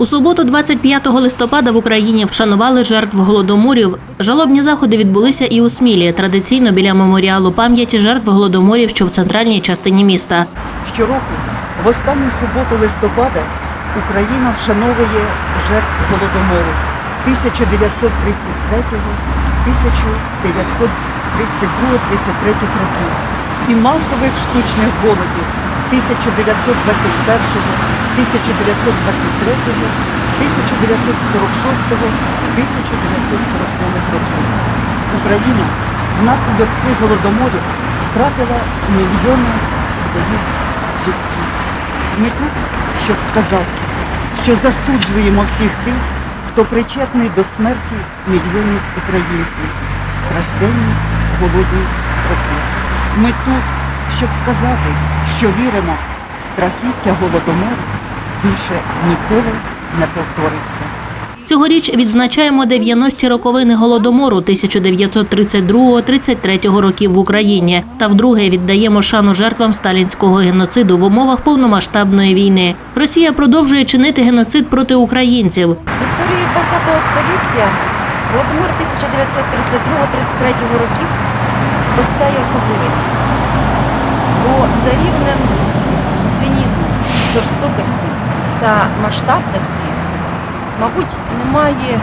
У суботу, 25 листопада, в Україні вшанували жертв голодоморів. Жалобні заходи відбулися і у Смілі, традиційно біля меморіалу пам'яті жертв голодоморів, що в центральній частині міста. Щороку, в останню суботу листопада, Україна вшановує жертв голодомору 1933-1932-33 років і масових штучних голодів 1921-1946-1947 років. Україна внаслідок цих голодоморів втратила мільйони своїх життів. Ми тут, щоб сказати, що засуджуємо всіх тих, хто причетний до смерті мільйонів українців стражденні голодні роки. Ми тут, щоб сказати, що віримо, в страхіття голодомору більше ніколи не повториться. Цьогоріч відзначаємо 90-ті роковини голодомору 1932-33 років в Україні та вдруге віддаємо шану жертвам сталінського геноциду в умовах повномасштабної війни. Росія продовжує чинити геноцид проти українців. В історії ХХ століття Голодомор 1932-33 років посідає особливе місце. Бо за рівнем цинізму, жорстокості та масштабності, мабуть, немає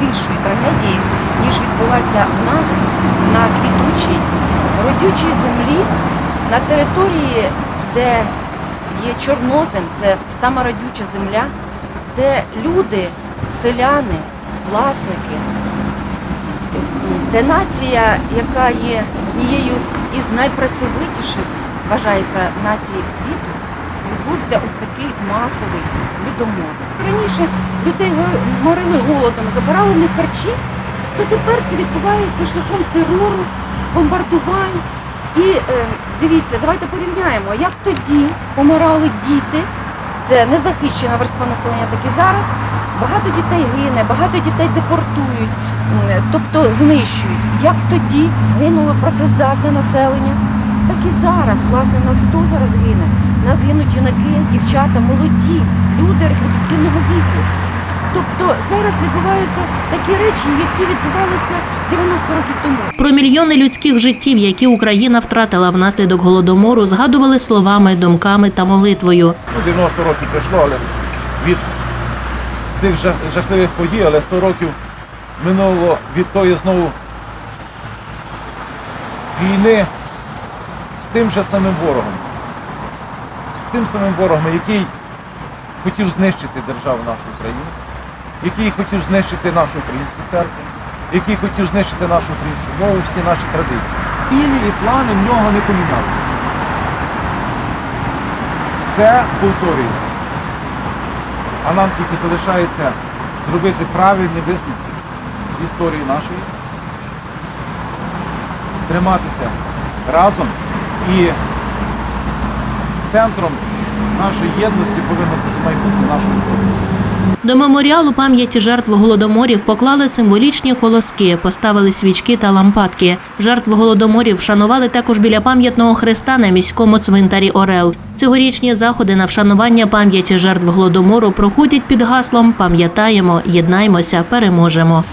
більшої трагедії, ніж відбулася в нас на квітучій, родючій землі, на території, де є чорнозем, це сама родюча земля, де люди, селяни, власники, де нація, яка є однією із найпрацьовитіших, вважається нації світу, відбувся ось такий масовий людомор. Раніше людей морили голодом, забирали них харчі, то тепер це відбувається шляхом терору, бомбардувань. І е, дивіться, давайте порівняємо, як тоді помирали діти, це незахищена верства населення, так і зараз. Багато дітей гине, багато дітей депортують, тобто знищують. Як тоді гинуло працездатне населення, так і зараз. Власне, нас хто зараз гине? Нас гинуть юнаки, дівчата, молоді, люди репродуктивного віку. Тобто зараз відбуваються такі речі, які відбувалися 90 років тому. Про мільйони людських життів, які Україна втратила внаслідок голодомору, згадували словами, думками та молитвою. Ну, 90 років пройшло, але від цих жахливих подій, але 100 років минуло від тої знову війни тим же самим ворогом. З тим самим ворогом, який хотів знищити державу нашу Україну, який хотів знищити нашу українську церкву, який хотів знищити нашу українську мову, всі наші традиції. Цілі і плани в нього не помінялися. Все повторюється. А нам тільки залишається зробити правильні висновки з історії нашої, триматися разом і центром нашої єдності повинно бути майбутнє нашої України. До меморіалу пам'яті жертв голодоморів поклали символічні колоски, поставили свічки та лампадки. Жертв голодоморів вшанували також біля пам'ятного хреста на міському цвинтарі Орел. Цьогорічні заходи на вшанування пам'яті жертв голодомору проходять під гаслом Пам'ятаємо, єднаймося, переможемо.